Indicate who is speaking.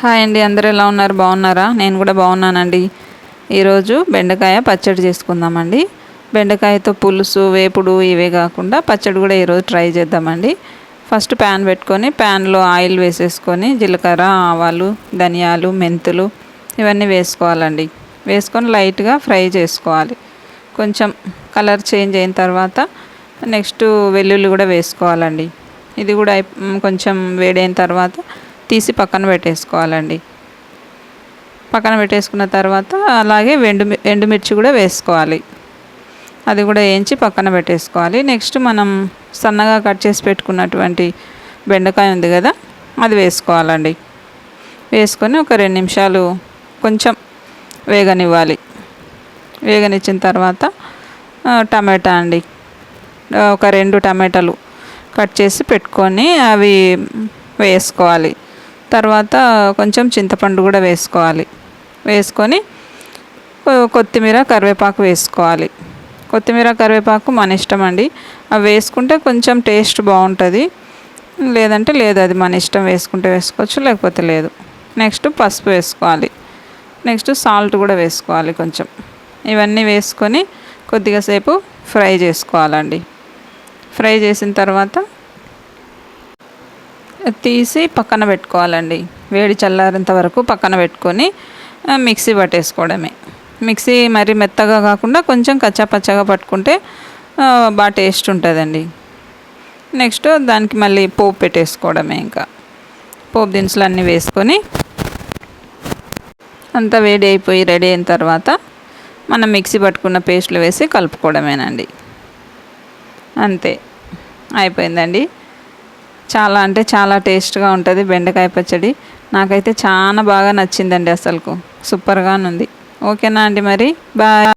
Speaker 1: Hi అండి అందరూ ఎలా ఉన్నారు? బాగున్నారా? నేను కూడా బాగున్నానండి. ఈరోజు బెండకాయ పచ్చడి చేసుకుందామండి. బెండకాయతో పులుసు వేపుడు ఇవే కాకుండా పచ్చడి కూడా ఈరోజు ట్రై చేద్దామండి. ఫస్ట్ ప్యాన్ పెట్టుకొని ప్యాన్లో ఆయిల్ వేసేసుకొని జీలకర్ర ఆవాలు ధనియాలు మెంతులు ఇవన్నీ వేసుకోవాలండి. వేసుకొని లైట్గా ఫ్రై చేసుకోవాలి. కొంచెం కలర్ చేంజ్ అయిన తర్వాత నెక్స్ట్ వెల్లుల్లి కూడా వేసుకోవాలండి. ఇది కూడా కొంచెం వేడైన తర్వాత తీసి పక్కన పెట్టేసుకోవాలండి. పక్కన పెట్టేసుకున్న తర్వాత అలాగే ఎండు ఎండుమిర్చి కూడా వేసుకోవాలి. అది కూడా వేయించి పక్కన పెట్టేసుకోవాలి. నెక్స్ట్ మనం సన్నగా కట్ చేసి పెట్టుకున్నటువంటి బెండకాయ ఉంది కదా అది వేసుకోవాలండి. వేసుకొని ఒక రెండు నిమిషాలు కొంచెం వేగనివ్వాలి. వేగనిచ్చిన తర్వాత టమాటా అండి. ఒక రెండు టమాటాలు కట్ చేసి పెట్టుకొని అవి వేసుకోవాలి. తర్వాత కొంచెం చింతపండు కూడా వేసుకోవాలి. వేసుకొని కొత్తిమీర కరివేపాకు వేసుకోవాలి. కొత్తిమీర కరివేపాకు మన ఇష్టం అండి. అవి వేసుకుంటే కొంచెం టేస్ట్ బాగుంటుంది. లేదంటే లేదు అది మన ఇష్టం వేసుకుంటే వేసుకోవచ్చు లేకపోతే లేదు. నెక్స్ట్ పసుపు వేసుకోవాలి. నెక్స్ట్ సాల్ట్ కూడా వేసుకోవాలి కొంచెం. ఇవన్నీ వేసుకొని కొద్దిగా సేపు ఫ్రై చేసుకోవాలండి. ఫ్రై చేసిన తర్వాత తీసి పక్కన పెట్టుకోవాలండి. వేడి చల్లారేంత వరకు పక్కన పెట్టుకొని మిక్సీ పట్టేసుకోవడమే. మిక్సీ మరి మెత్తగా కాకుండా కొంచెం కచ్చాపచ్చగా పట్టుకుంటే బాగా టేస్ట్ ఉంటుందండి. నెక్స్ట్ దానికి మళ్ళీ పోపు పెట్టేసుకోవడమే ఇంకా. పోపు దినుసులు అన్నీ వేసుకొని అంతా వేడి అయిపోయి రెడీ అయిన తర్వాత మనం మిక్సీ పట్టుకున్న పేస్ట్లు వేసి కలుపుకోవడమేనండి. అంతే. అయిపోయిందండి. చాలా అంటే చాలా టేస్ట్గా ఉంటుంది బెండకాయ పచ్చడి. నాకైతే చాలా బాగా నచ్చిందండి అసలుకు. సూపర్గా ఉంది. ఓకేనా అండి మరి? బాయ్.